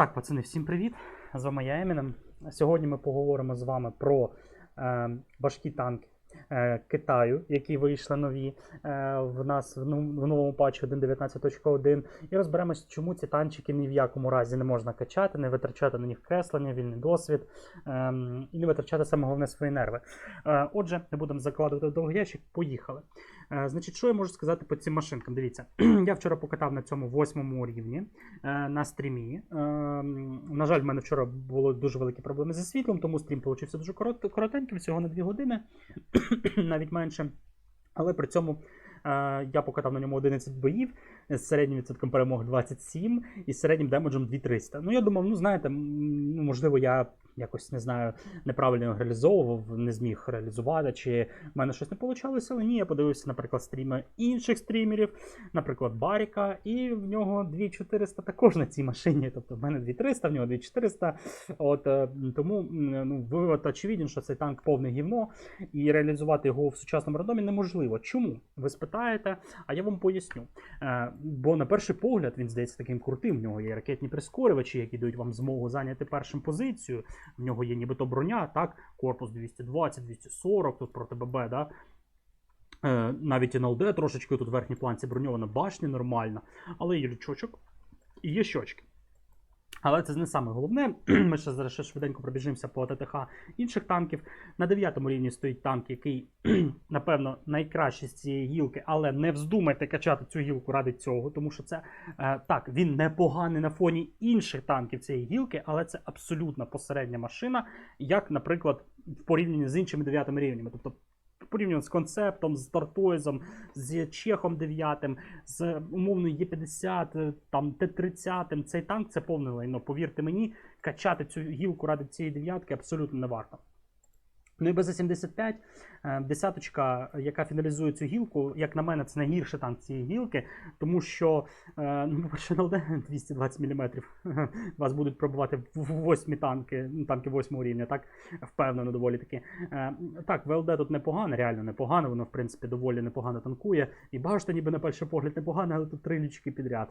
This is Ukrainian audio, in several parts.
Так, пацани, всім привіт! З вами я Еміном. Сьогодні ми поговоримо з вами про е, важкі танки Китаю, які вийшли нові е, в нас в, новому патчі 1.19.1. І розберемося, чому ці танчики ні в якому разі не можна качати, не витрачати на них креслення, вільний досвід е, і не витрачати саме головне свої нерви. Е, отже, не будемо закладувати довгий ящик, поїхали. Е, значить, що я можу сказати по цим машинкам? Дивіться, я вчора покатав на цьому восьмому рівні е, на стрімі. Е, на жаль, в мене вчора було дуже великі проблеми зі світлом, тому стрім получився дуже коротеньким, всього на 2 години, навіть менше. Але при цьому е, я покатав на ньому 11 боїв з середнім відсотком перемог 27 і з середнім демеджем 2300. Ну, я думав, ну знаєте, ну, можливо, я якось не знаю, неправильно реалізовував, не зміг реалізувати, чи в мене щось не вийшло, але ні, я подивився, наприклад, стріми інших стрімерів, наприклад, Баріка, і в нього 2400 також на цій машині. Тобто в мене 2300, в нього 2400. От е, тому ну, вивод очевиден, що цей танк повне гівно, і реалізувати його в сучасному рандомі неможливо. Чому? Ви спитаєте, а я вам поясню. Е, бо на перший погляд він здається таким крутим. В нього є ракетні прискорювачі, які дають вам змогу зайняти першим позицію. В нього є нібито броня, так, корпус 220, 240, тут проти ББ, да. Е, навіть НЛД трошечки тут в верхній планці броньована башня нормальна, але є лючочок і є щочки. Але це не саме головне. Ми ще зараз ще швиденько пробіжимося по ТТХ інших танків. На 9 рівні стоїть танк, який, напевно, найкращий з цієї гілки, але не вздумайте качати цю гілку ради цього, тому що це е, так, він непоганий на фоні інших танків цієї гілки, але це абсолютно посередня машина, як, наприклад, в порівнянні з іншими 9 рівнями. Тобто порівняно з концептом, з Тартойзом, з Чехом 9, з умовною Є50, е, там Т-30, цей танк це повне лайно. Повірте мені, качати цю гілку ради цієї дев'ятки абсолютно не варто. Ну і БЗ-75, е, десяточка, яка фіналізує цю гілку, як на мене, це найгірший танк цієї гілки, тому що, е, ну, по-перше, НЛД 220 мм вас будуть пробувати восьмі танки, ну, танки восьмого рівня, так, впевнено, доволі таки. Е, Так, ВЛД тут непогано, реально непогано, воно, в принципі, доволі непогано танкує. І башта ніби на перший погляд непогано, але тут три лючки підряд.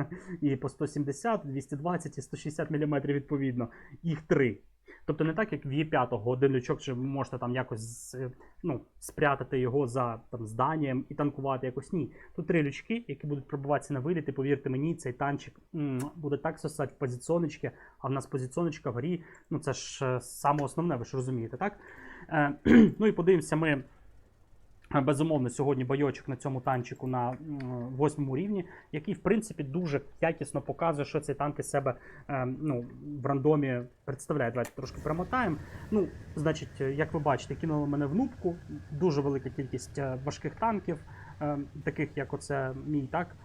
І по 170, 220 і 160 мм відповідно. Їх три. Тобто не так, як в Є5, один лючок, чи ви можете там якось ну, спрятати його за там, зданням і танкувати якось. Ні. Тут три лючки, які будуть пробуватися на виліт, і повірте мені, цей танчик м, буде так сосати в позиціоночки, а в нас позиціоночка горі, ну це ж е, саме основне, ви ж розумієте, так? Е, ну і подивимося ми. Безумовно, сьогодні бойочок на цьому танчику на восьмому рівні, який, в принципі, дуже якісно показує, що цей танк із себе е, ну, в рандомі представляє. Давайте трошки перемотаємо. Ну, значить, е, як ви бачите, кинули мене в нубку. Дуже велика кількість е, важких танків, таких як оце мій, так.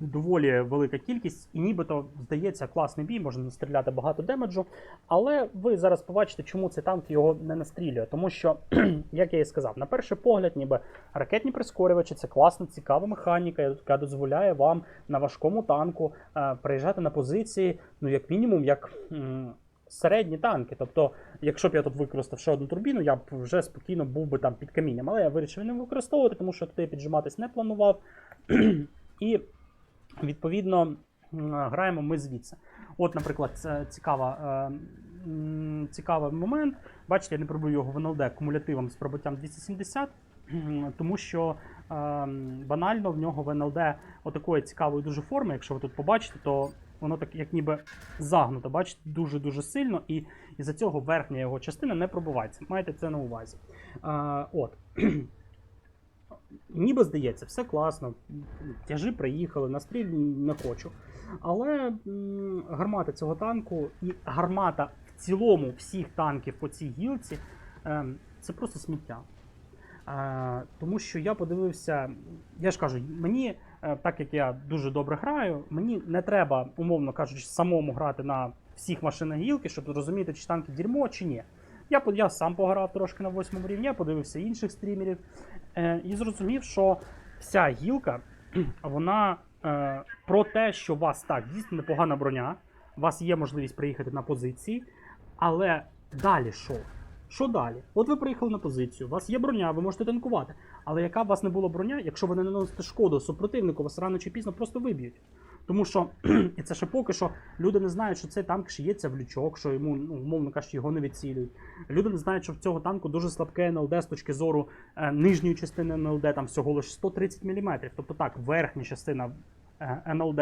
Доволі велика кількість, і нібито здається класний бій, можна настріляти багато демеджу. Але ви зараз побачите, чому цей танк його не настрілює. Тому що, як я і сказав, на перший погляд, ніби ракетні прискорювачі це класна, цікава механіка, яка дозволяє вам на важкому танку е, приїжджати на позиції, ну як мінімум, як м, середні танки. Тобто, якщо б я тут використав ще одну турбіну, я б вже спокійно був би там під камінням. Але я вирішив не використовувати, тому що туди піджиматись не планував. І відповідно граємо ми звідси. От, наприклад, цікава. е, Цікавий момент. Бачите, я не пробую його в НЛД кумулятивом з пробиттям 270, тому що ем, банально в нього в НЛД отакої цікавої дуже форми. Якщо ви тут побачите, то воно так як ніби загнуто, бачите, дуже-дуже сильно, і із-за цього верхня його частина не пробивається. Маєте це на увазі. От. Ніби здається, все класно, тяжі приїхали, настріль не хочу. Але гармата цього танку і гармата в цілому всіх танків по цій гілці ем, це просто сміття. Е, тому що я подивився, я ж кажу, мені, е, так як я дуже добре граю, мені не треба, умовно кажучи, самому грати на всіх машинах гілки, щоб зрозуміти, чи танки дерьмо, чи ні. Я, я сам пограв трошки на восьмому рівні, я подивився інших стрімерів е, і зрозумів, що вся гілка, вона е, про те, що у вас так, дійсно непогана броня, у вас є можливість приїхати на позиції, але далі що? Що далі? От ви приїхали на позицію, у вас є броня, ви можете танкувати. Але яка б у вас не була броня, якщо ви не наносите шкоду супротивнику, вас рано чи пізно просто виб'ють. Тому що, і це ще поки що люди не знають, що цей танк шиється в лючок, що йому, ну, умовно кажучи, його не відцілюють. Люди не знають, що в цього танку дуже слабке НЛД з точки зору е, нижньої частини НЛД, там всього лише 130 мм. Тобто так, верхня частина е, НЛД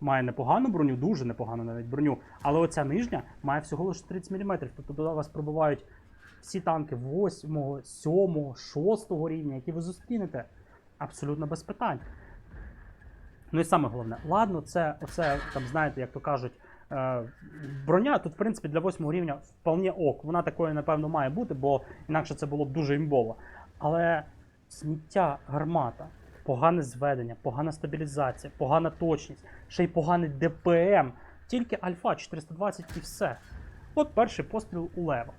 має непогану броню, дуже непогану навіть броню, але оця нижня має всього лише 30 мм. Тобто туди вас пробивають всі танки 8, 7, 6 рівня, які ви зустрінете, абсолютно без питань. Ну і саме головне, ладно, це оце, там, знаєте, як то кажуть, е, броня тут, в принципі, для 8 рівня вполне ок. Вона такою, напевно, має бути, бо інакше це було б дуже імбово. Але сміття гармата, погане зведення, погана стабілізація, погана точність, ще й поганий ДПМ, тільки альфа 420 і все. От перший постріл у лева.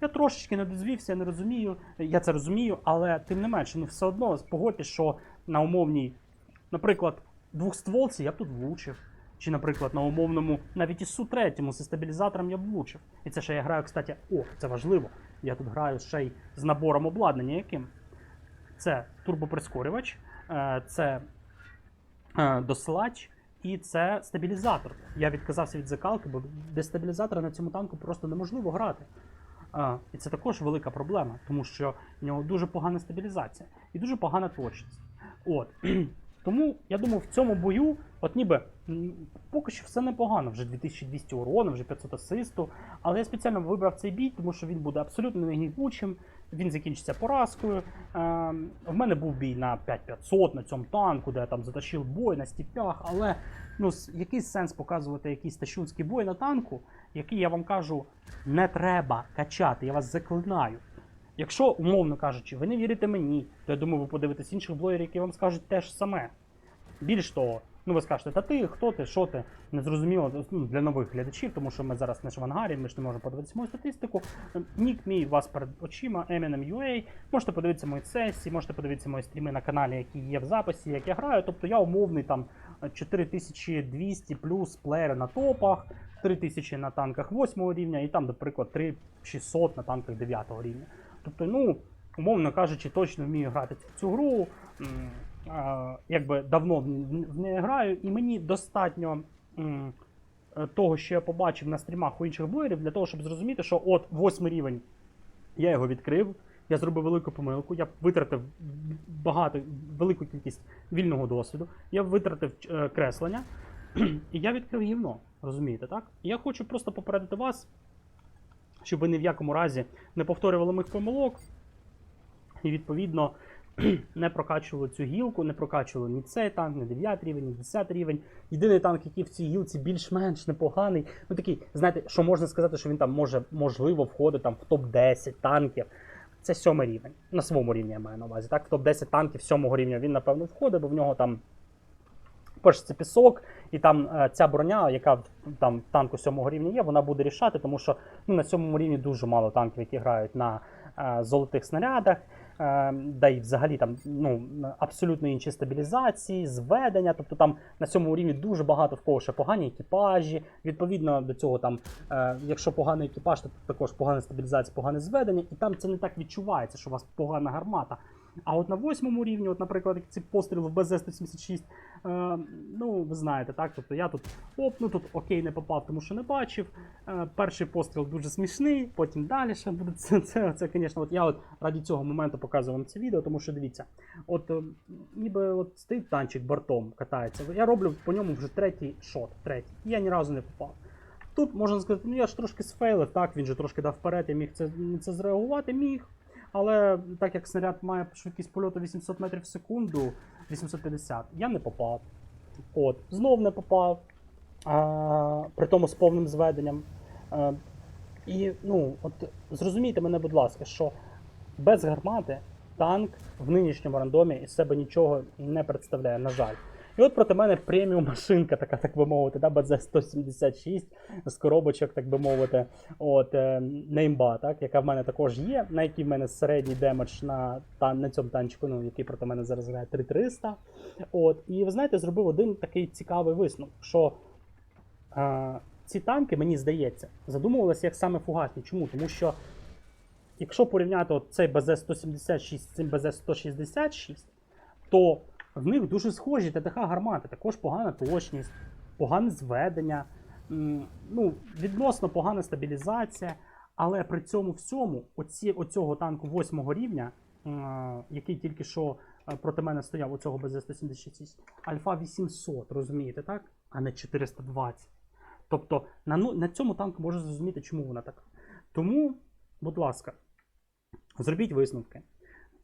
Я трошечки не дозвівся, я не розумію, я це розумію, але тим не менше, ну все одно погодьтесь, що на умовній, наприклад, двохстволці я б тут влучив. Чи, наприклад, на умовному, навіть і су третьому зі стабілізатором я б влучив. І це ще я граю, кстати, о, це важливо. Я тут граю ще й з набором обладнання яким. Це турбоприскорювач, е, це е, досилач і це стабілізатор. Я відказався від закалки, бо без стабілізатора на цьому танку просто неможливо грати. І це також велика проблема, тому що в нього дуже погана стабілізація і дуже погана точність. От. Тому я думаю, в цьому бою, от ніби поки що все непогано, вже 2200 урону, вже 500 асисту. Але я спеціально вибрав цей бій, тому що він буде абсолютно негнівучим, він закінчиться поразкою. Ем, в мене був бій на 5500 на цьому танку, де я там затащив бой на стіпях, але ну, який сенс показувати якийсь тащунський бой на танку, який я вам кажу, не треба качати, я вас заклинаю. Якщо, умовно кажучи, ви не вірите мені, то я думаю, ви подивитесь інших блогерів, які вам скажуть те ж саме. Більш того, ну ви скажете, та ти, хто ти, що ти, не зрозуміло ну, для нових глядачів, тому що ми зараз не ж в ангарі, ми ж не можемо подивитися мою статистику. Нік мій вас перед очима, Eminem.ua, можете подивитися мої сесії, можете подивитися мої стріми на каналі, які є в записі, як я граю. Тобто я умовний там 4200 плюс плеєри на топах, 3000 на танках 8 рівня, і там, наприклад, 3600 на танках 9 рівня. Тобто, ну, умовно кажучи, точно вмію грати в цю гру. Якби давно в неї граю, і мені достатньо е, того, що я побачив на стрімах у інших блогерів, для того, щоб зрозуміти, що от восьмий рівень я його відкрив, я зробив велику помилку, я витратив багато, велику кількість вільного досвіду, я витратив е, креслення, і я відкрив гівно. Розумієте, так? Я хочу просто попередити вас, щоб ви ні в якому разі не повторювали моїх помилок, і відповідно не прокачували цю гілку, не прокачували ні цей танк, ні 9 рівень, ні 10 рівень. Єдиний танк, який в цій гілці більш-менш непоганий. Ну такий, знаєте, що можна сказати, що він там може можливо входить там в топ-10 танків. Це сьомий рівень. На своєму рівні я маю на увазі. Так, в топ-10 танків сьомого рівня він, напевно, входить, бо в нього там. Перше, це пісок, і там е, ця броня, яка там танку сьомого рівня є, вона буде рішати, тому що ну, на сьомому рівні дуже мало танків, які грають на е, золотих снарядах, е, да й взагалі там ну, абсолютно інші стабілізації, зведення. Тобто там на сьомому рівні дуже багато в кого ще погані екіпажі. Відповідно до цього, там, е, якщо поганий екіпаж, то також погана стабілізація, погане зведення, і там це не так відчувається, що у вас погана гармата. А от на восьмому рівні, от, наприклад, як ці постріли в БЗ-176, е, ну, ви знаєте, так? Тобто я тут оп, ну тут окей, не попав, тому що не бачив. Е, перший постріл дуже смішний, потім далі ще буде. Це, це, це, звісно, от я от раді цього моменту показую вам це відео, тому що дивіться, от е, ніби от стоїть танчик бортом катається. Я роблю по ньому вже третій шот, третій. Я ні разу не попав. Тут можна сказати, ну я ж трошки сфейлив, так, він же трошки дав вперед, я міг це, це зреагувати, міг. Але так як снаряд має швидкість польоту 800 метрів в секунду, 850, я не попав. От, знов не попав. А, при тому з повним зведенням. А, і ну, от зрозумійте мене, будь ласка, що без гармати танк в нинішньому рандомі із себе нічого не представляє, на жаль. І от проти мене преміум машинка, така, так би мовити, да, БЗ-176 з коробочок, так би мовити, от, е, неймба, так, яка в мене також є, на якій в мене середній демедж на, та, на цьому танчику, ну, який проти мене зараз грає 3300. От, і ви знаєте, зробив один такий цікавий висновок, що е, ці танки, мені здається, задумувалися як саме фугасні. Чому? Тому що якщо порівняти от цей БЗ-176 з цим БЗ-166, то в них дуже схожі ТТХ гармати, також погана точність, погане зведення, ну, відносно погана стабілізація. Але при цьому всьому, оці, оцього танку восьмого рівня, який тільки що е, проти мене стояв, оцього БЗ-176, Альфа 800, розумієте, так? А не 420. Тобто на, ну, на цьому танку можна зрозуміти, чому вона така. Тому, будь ласка, зробіть висновки.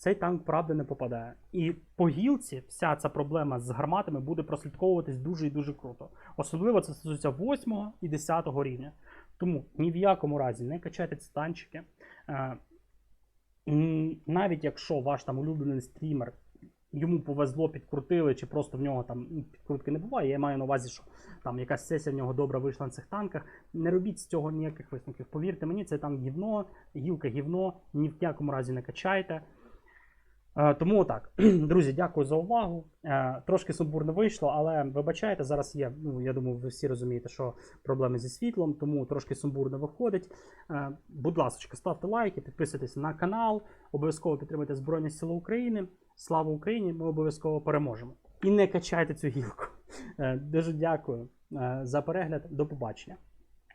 Цей танк правда не попадає. І по гілці вся ця проблема з гарматами буде прослідковуватись дуже і дуже круто. Особливо це стосується 8 і 10 рівня. Тому ні в якому разі не качайте ці танчики. Е, Навіть якщо ваш там улюблений стрімер, йому повезло, підкрутили, чи просто в нього там підкрутки не буває. Я маю на увазі, що там якась сесія в нього добра вийшла на цих танках. Не робіть з цього ніяких висновків. Повірте мені, це танк гівно, гілка гівно, ні в якому разі не качайте. Е, Тому отак. Друзі, дякую за увагу. Е, Трошки сумбурно вийшло, але вибачайте, зараз є. Ну, я думаю, ви всі розумієте, що проблеми зі світлом, тому трошки сумбурно виходить. Е, Будь ласка, ставте лайки, підписуйтесь на канал, обов'язково підтримуйте Збройні Сили України. Слава Україні! Ми обов'язково переможемо. І не качайте цю гілку. Дуже дякую за перегляд. До побачення.